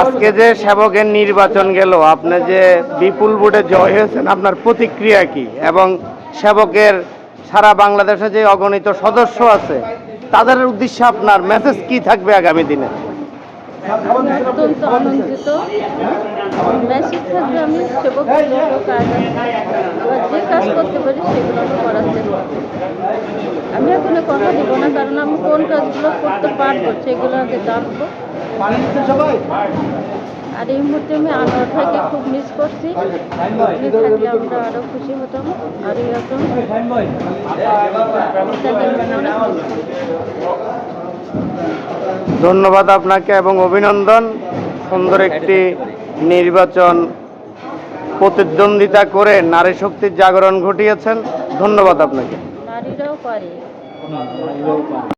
আজকে যে সেবকের নির্বাচন গেল আপনি যে বিপুল ভোটে জয় হয়েছেন আপনার প্রতিক্রিয়া কি? এবং সেবকের সারা বাংলাদেশে যে অগণিত সদস্য আছে তাদের উদ্দেশ্যে আপনার মেসেজ কি থাকবে আগামী দিনে? অত্যন্ত আনন্দিত। মেসেজ থাকবে আমি সেবক যে কাজ করতে পারি সেগুলো করার চেষ্টা আমি এখনও কথা দিব না কারণ আমি কোন কাজগুলো করতে পারব সেগুলো আগে জানব। আর এই মুহূর্তে আমি আনোয়ার ভাইকে খুব মিস করছি। থাকলে আমরা আরও খুশি হতাম। আর এরকম ধন্যবাদ আপনাকে এবং অভিনন্দন। সুন্দর একটি নির্বাচন প্রতিদ্বন্দ্বিতা করে নারী শক্তির জাগরণ ঘটিয়েছেন। ধন্যবাদ আপনাকে। নারীরাও পারে।